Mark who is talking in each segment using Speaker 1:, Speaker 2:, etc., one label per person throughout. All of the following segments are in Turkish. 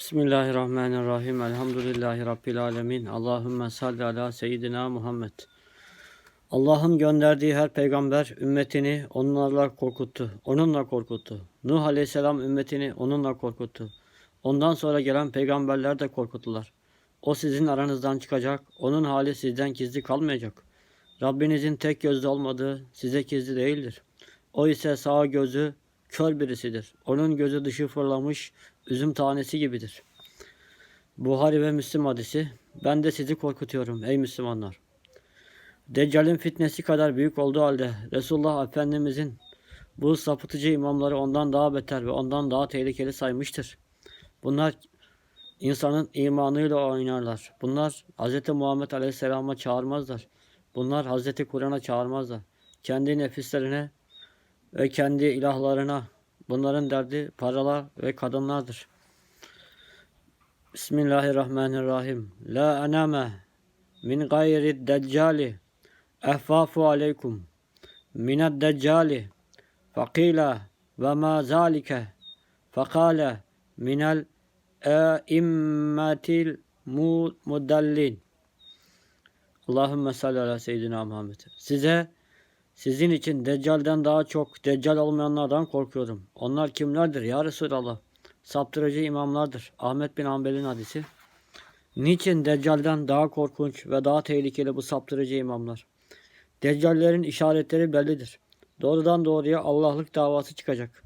Speaker 1: Bismillahirrahmanirrahim. Elhamdülillahi Rabbil alemin. Allahümme salli ala seyyidina Muhammed. Allah'ın gönderdiği her peygamber ümmetini onlarla korkuttu. Onunla korkuttu. Nuh aleyhisselam ümmetini onunla korkuttu. Ondan sonra gelen peygamberler de korkuttular. O sizin aranızdan çıkacak. Onun hali sizden gizli kalmayacak. Rabbinizin tek gözlü olmadığı size gizli değildir. O ise sağ gözü kör birisidir. Onun gözü dışı fırlamış üzüm tanesi gibidir. Buhari ve Müslim hadisi. Ben de sizi korkutuyorum ey Müslümanlar. Deccal'in fitnesi kadar büyük olduğu halde Resulullah Efendimizin bu sapıtıcı imamları ondan daha beter ve ondan daha tehlikeli saymıştır. Bunlar insanın imanıyla oynarlar. Bunlar Hz. Muhammed Aleyhisselam'a çağırmazlar. Bunlar Hz. Kur'an'a çağırmazlar. Kendi nefislerine ve kendi ilahlarına bunların derdi paralar ve kadınlardır. Bismillahirrahmanirrahim. La aname min gayri deccali ehfafu aleykum mined deccali fakila ve ma zalike fakale minel eimmetil mu- mudallin Allahümme salli ala seyyidina Muhammed. Size sizin için Deccal'den daha çok Deccal olmayanlardan korkuyorum. Onlar kimlerdir ya Resulallah? Saptırıcı imamlardır. Ahmet bin Hanbel'in hadisi. Niçin Deccal'den daha korkunç ve daha tehlikeli bu saptırıcı imamlar? Deccallerin işaretleri bellidir. Doğrudan doğruya Allah'lık davası çıkacak.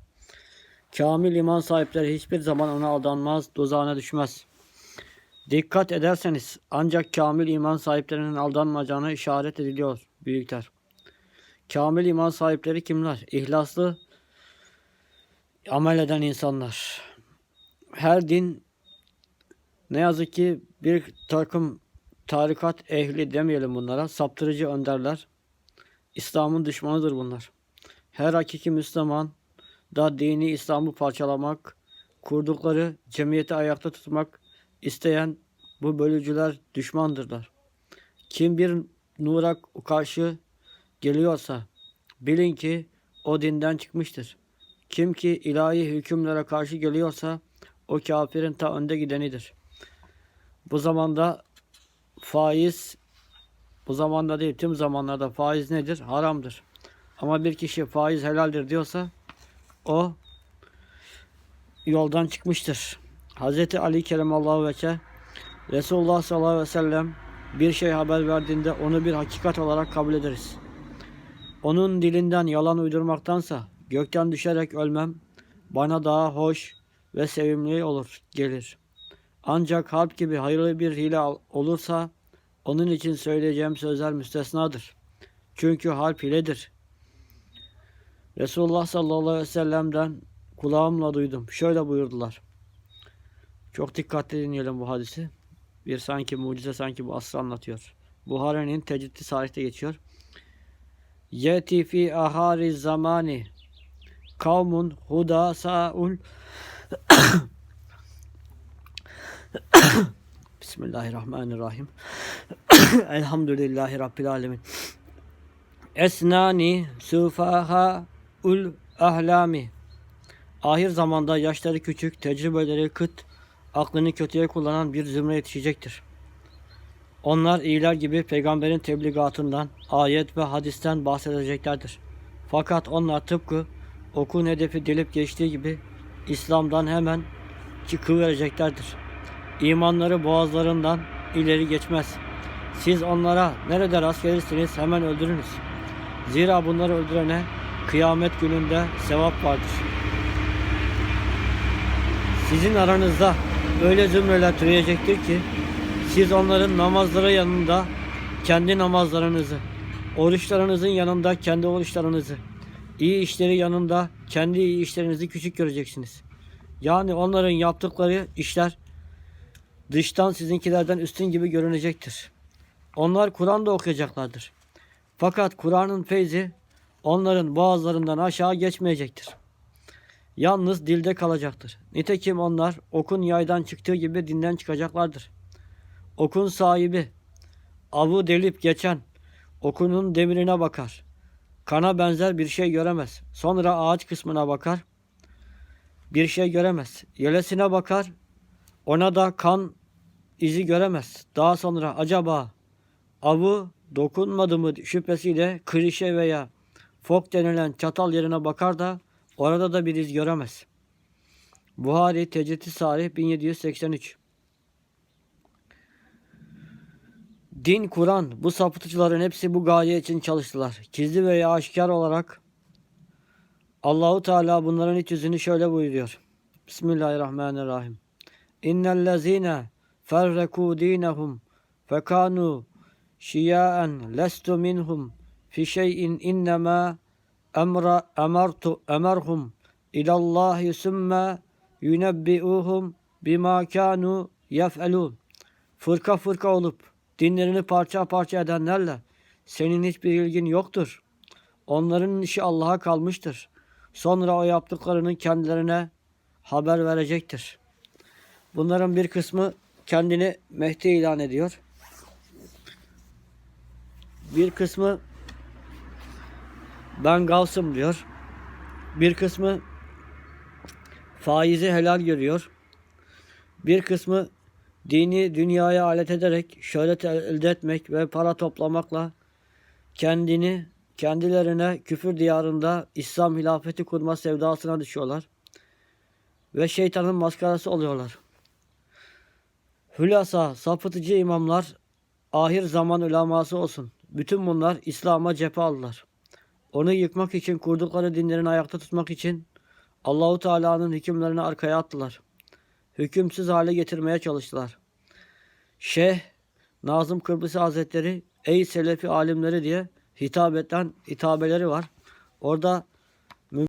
Speaker 1: Kamil iman sahipleri hiçbir zaman ona aldanmaz, tuzağına düşmez. Dikkat ederseniz ancak kamil iman sahiplerinin aldanmayacağına işaret ediliyor büyükler. Kamil iman sahipleri kimler? İhlaslı amel eden insanlar. Her din ne yazık ki bir takım tarikat ehli demeyelim bunlara. Saptırıcı önderler. İslam'ın düşmanıdır bunlar. Her hakiki Müslüman da dini İslam'ı parçalamak, kurdukları cemiyeti ayakta tutmak isteyen bu bölücüler düşmandırlar. Kim bir nura karşı geliyorsa bilin ki o dinden çıkmıştır. Kim ki ilahi hükümlere karşı geliyorsa o kafirin ta önde gidenidir. Bu zamanda faiz bu zamanda değil tüm zamanlarda faiz nedir? Haramdır. Ama bir kişi faiz helaldir diyorsa o yoldan çıkmıştır. Hz. Ali Kerimallahu Vece Resulullah sallallahu aleyhi ve sellem bir şey haber verdiğinde onu bir hakikat olarak kabul ederiz. Onun dilinden yalan uydurmaktansa gökten düşerek ölmem bana daha hoş ve sevimli olur gelir. Ancak harp gibi hayırlı bir hile olursa onun için söyleyeceğim sözler müstesnadır. Çünkü harp hiledir. Resulullah sallallahu aleyhi ve sellem'den kulağımla duydum. Şöyle buyurdular. Çok dikkatli dinleyelim bu hadisi. Bir sanki mucize sanki bu asrı anlatıyor. Buhari'nin tecriddi tarihte geçiyor. Yeti fi ahari zamani kavmun hudasaul Bismillahirrahmanirrahim. Elhamdülillahi Rabbil alemin. Esnani sufaha ul ahlami. Ahir zamanda yaşları küçük, tecrübeleri kıt, aklını kötüye kullanan bir zümre yetişecektir. Onlar iyiler gibi peygamberin tebligatından, ayet ve hadisten bahsedeceklerdir. Fakat onlar tıpkı okun hedefi delip geçtiği gibi İslam'dan hemen çıkıvereceklerdir. İmanları boğazlarından ileri geçmez. Siz onlara nerede rast gelirsiniz hemen öldürünüz. Zira bunları öldürene kıyamet gününde sevap vardır. Sizin aranızda öyle zümreler türeyecektir ki siz onların namazları yanında kendi namazlarınızı, oruçlarınızın yanında kendi oruçlarınızı, iyi işleri yanında kendi iyi işlerinizi küçük göreceksiniz. Yani onların yaptıkları işler dıştan sizinkilerden üstün gibi görünecektir. Onlar Kur'an da okuyacaklardır. Fakat Kur'an'ın feyzi onların boğazlarından aşağı geçmeyecektir. Yalnız dilde kalacaktır. Nitekim onlar okun yaydan çıktığı gibi dinden çıkacaklardır. Okun sahibi avı delip geçen okunun demirine bakar. Kana benzer bir şey göremez. Sonra ağaç kısmına bakar. Bir şey göremez. Yelesine bakar. Ona da kan izi göremez. Daha sonra acaba avı dokunmadı mı şüphesiyle klişe veya fok denilen çatal yerine bakar da orada da bir iz göremez. Buhari Tecrit-i Sarih 1783 Din, Kur'an, bu sapıtıcıların hepsi bu gaye için çalıştılar. Gizli veya aşikar olarak Allahu Teala bunların iç yüzünü şöyle buyuruyor. Bismillahirrahmanirrahim. İnnellezine ferreku dinehum fekanu şiyaen lestu minhum fi şeyin innema emra emartu emerhum ilallahi sümme yunebbi'uhum bima kanu yef'elun. Fırka fırka olup dinlerini parça parça edenlerle senin hiçbir ilgin yoktur. Onların işi Allah'a kalmıştır. Sonra o yaptıklarının kendilerine haber verecektir. Bunların bir kısmı kendini Mehdi ilan ediyor. Bir kısmı ben Gavs'ım diyor. Bir kısmı faizi helal görüyor. Bir kısmı dini dünyaya alet ederek şöhret elde etmek ve para toplamakla kendini kendilerine küfür diyarında İslam hilafeti kurma sevdasına düşüyorlar. Ve şeytanın maskarası oluyorlar. Hülasa sapıtıcı imamlar ahir zaman uleması olsun. Bütün bunlar İslam'a cephe aldılar. Onu yıkmak için kurdukları dinlerini ayakta tutmak için Allahu Teala'nın hükümlerini arkaya attılar. Hükümsüz hale getirmeye çalıştılar. Şeyh Nazım Kıbrıs Hazretleri ey Selefi alimleri diye hitap eden hitabeleri var. Orada